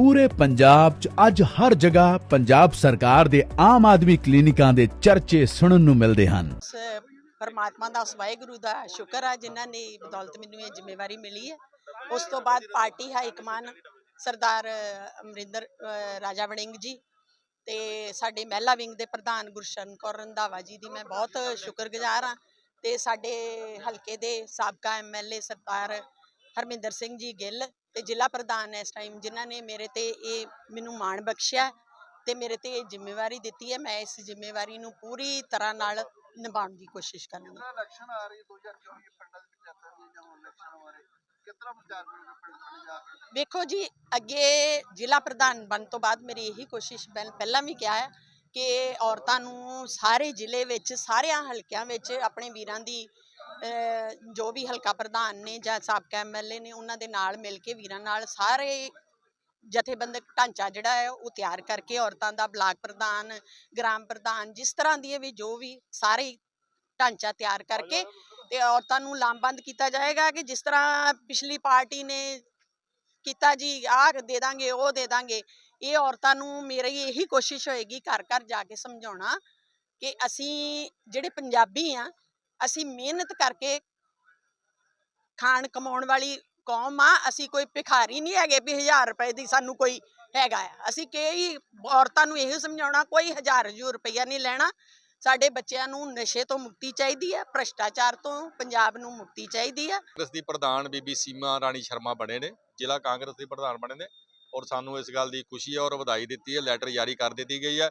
ਪੂਰੇ ਪੰਜਾਬ 'ਚ ਅੱਜ ਹਰ ਜਗ੍ਹਾ ਪੰਜਾਬ ਸਰਕਾਰ ਦੇ ਆਮ ਆਦਮੀ ਕਲੀਨਿਕਾਂ ਦੇ ਚਰਚੇ ਸੁਣਨ ਨੂੰ ਮਿਲਦੇ ਹਨ। ਪਰਮਾਤਮਾ ਦਾ ਵਾਹਿਗੁਰੂ ਦਾ ਸ਼ੁਕਰ ਹੈ ਜਿਨ੍ਹਾਂ ਨੇ ਬਦੌਲਤ ਮੈਨੂੰ ਇਹ ਜ਼ਿੰਮੇਵਾਰੀ ਮਿਲੀ ਹੈ। ਉਸ ਤੋਂ ਬਾਅਦ ਪਾਰਟੀ ਹਾਈ ਕਮਾਨ ਸਰਦਾਰ ਅਮਰਿੰਦਰ ਰਾਜਾ ਵੜਿੰਗ ਜੀ ਤੇ ਸਾਡੇ ਮਹਿਲਾ ਵਿੰਗ ਦੇ ਪ੍ਰਧਾਨ ਗੁਰਸ਼ਨ ਕੌਰ ਰੰਧਾਵਾ ਜੀ ਦੀ ਮੈਂ ਬਹੁਤ ਸ਼ੁਕਰਗੁਜ਼ਾਰ ਹਾਂ ਤੇ ਸਾਡੇ ਹਲਕੇ ਦੇ ਸਾਬਕਾ ਐਮਐਲਏ ਸਰਦਾਰ ਹਰਮਿੰਦਰ ਸਿੰਘ ਜੀ ਗਿੱਲ ਤੇ ਜ਼ਿਲ੍ਹਾ ਪ੍ਰਧਾਨ ਇਸ ਟਾਈਮ ਜਿਨ੍ਹਾਂ ਨੇ ਮੇਰੇ ਤੇ ਇਹ ਮੈਨੂੰ ਮਾਣ ਬਖਸ਼ਿਆ ਹੈ ਤੇ ਮੇਰੇ ਤੇ ਇਹ ਜ਼ਿੰਮੇਵਾਰੀ ਦਿੱਤੀ ਹੈ। ਮੈਂ ਇਸ ਜ਼ਿੰਮੇਵਾਰੀ ਨੂੰ ਪੂਰੀ ਤਰ੍ਹਾਂ ਨਾਲ ਨਿਭਾਉਣ ਦੀ ਕੋਸ਼ਿਸ਼ ਕਰਾਂਗੀ। ਕਿਤਨਾ ਇਲੈਕਸ਼ਨ ਆ ਰਹੀ 2024 ਪਿੰਡਾਂ ਦੇ ਵਿੱਚ ਜਾਂਦਾ ਜੀ ਜਾਂ ਹੁਣ ਇਲੈਕਸ਼ਨ ਬਾਰੇ? ਕਿਤਨਾ ਪ੍ਰਚਾਰ ਕਰੋਗੇ ਪਿੰਡ ਪਿੰਡ ਜਾ ਕੇ? ਵੇਖੋ ਜੀ ਅੱਗੇ ਜ਼ਿਲ੍ਹਾ ਪ੍ਰਧਾਨ ਬਣ ਤੋਂ ਬਾਅਦ ਮੇਰੀ ਇਹੀ ਕੋਸ਼ਿਸ਼ ਪਹਿ- ਪਹਿਲਾਂ ਵੀ ਕਿਹਾ ਹੈ ਕਿ ਔਰਤਾਂ ਨੂੰ ਸਾਰੇ ਜ਼ਿਲ੍ਹੇ ਵਿੱਚ ਸਾਰਿਆਂ ਹਲਕਿਆਂ ਵਿੱਚ ਆਪਣੇ ਵੀਰਾਂ ਦੀ ਜੋ ਵੀ ਹਲਕਾ ਪ੍ਰਧਾਨ ਨੇ ਜਾਂ ਸਾਬਕਾ ਐਮਐਲਏ ਨੇ ਉਹਨਾਂ ਦੇ ਨਾਲ ਮਿਲ ਕੇ ਵੀਰਾਂ ਨਾਲ ਸਾਰੇ ਜਥੇਬੰਦਕ ਢਾਂਚਾ ਜਿਹੜਾ ਹੈ ਉਹ ਤਿਆਰ ਕਰਕੇ ਔਰਤਾਂ ਦਾ ਬਲਾਕ ਪ੍ਰਧਾਨ, ਗ੍ਰਾਮ ਪ੍ਰਧਾਨ, ਜਿਸ ਤਰ੍ਹਾਂ ਦੀ ਵੀ ਜੋ ਵੀ ਸਾਰੇ ਢਾਂਚਾ ਤਿਆਰ ਕਰਕੇ ਤੇ ਔਰਤਾਂ ਨੂੰ ਲਾਮਬੰਦ ਕੀਤਾ ਜਾਏਗਾ ਕਿ ਜਿਸ ਤਰ੍ਹਾਂ ਪਿਛਲੀ ਪਾਰਟੀ ਨੇ ਕੀਤਾ ਜੀ, ਆਹ ਦੇ ਦਾਂਗੇ, ਉਹ ਦੇ ਦਾਂਗੇ, ਇਹ ਔਰਤਾਂ ਨੂੰ ਮੇਰੀ ਇਹੀ ਕੋਸ਼ਿਸ਼ ਹੋਏਗੀ ਘਰ ਘਰ ਜਾ ਕੇ ਸਮਝਾਉਣਾ ਕਿ ਅਸੀਂ ਜਿਹੜੇ ਪੰਜਾਬੀ ਆ ਅਸੀਂ ਮਿਹਨਤ ਕਰਕੇ ਖਾਣ ਕਮਾਉਣ ਵਾਲੀ ਕੌਮ ਆ, ਅਸੀਂ ਕੋਈ ਭਿਖਾਰੀ ਨਹੀਂ ਹੈਗੇ ਵੀ 1000 ਰੁਪਏ ਦੀ ਸਾਨੂੰ ਕੋਈ ਹੈਗਾ ਅਸੀਂ ਕਈ ਔਰਤਾਂ ਨੂੰ ਇਹੋ ਸਮਝਾਉਣਾ, ਕੋਈ ਹਜ਼ਾਰ ਹਜ਼ਾਰ ਰੁਪਈਆ ਨਹੀਂ ਲੈਣਾ। ਸਾਡੇ ਬੱਚਿਆਂ ਨੂੰ ਨਸ਼ੇ ਤੋਂ ਮੁਕਤੀ ਚਾਹੀਦੀ ਹੈ ਭ੍ਰਸ਼ਟਾਚਾਰ ਤੋਂ ਪੰਜਾਬ ਨੂੰ ਮੁਕਤੀ ਚਾਹੀਦੀ ਹੈ ਕਾਂਗਰਸ ਦੀ ਪ੍ਰਧਾਨ ਬੀਬੀ ਸੀਮਾ ਰਾਣੀ ਸ਼ਰਮਾ ਬਣੇ ਨੇ, ਜ਼ਿਲ੍ਹਾ ਕਾਂਗਰਸ ਦੇ ਪ੍ਰਧਾਨ ਬਣੇ ਨੇ ਔਰ ਸਾਨੂੰ ਇਸ ਗੱਲ ਦੀ ਖੁਸ਼ੀ ਹੈ ਔਰ ਵਧਾਈ ਦਿੱਤੀ ਹੈ, ਲੈਟਰ ਜਾਰੀ ਕਰ ਦਿੱਤੀ ਗਈ ਹੈ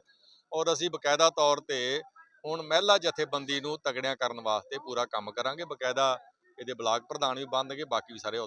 ਔਰ ਅਸੀਂ ਬਕਾਇਦਾ ਤੌਰ ਤੇ ਹੁਣ ਮਹਿਲਾ ਜਥੇਬੰਦੀ ਨੂੰ ਤਗੜਿਆਂ ਕਰਨ ਵਾਸਤੇ ਪੂਰਾ ਕੰਮ ਕਰਾਂਗੇ, ਬਕਾਇਦਾ ਇਹਦੇ ਬਲਾਕ ਪ੍ਰਧਾਨ ਵੀ ਬਣਨਗੇ, ਬਾਕੀ ਵੀ ਸਾਰੇ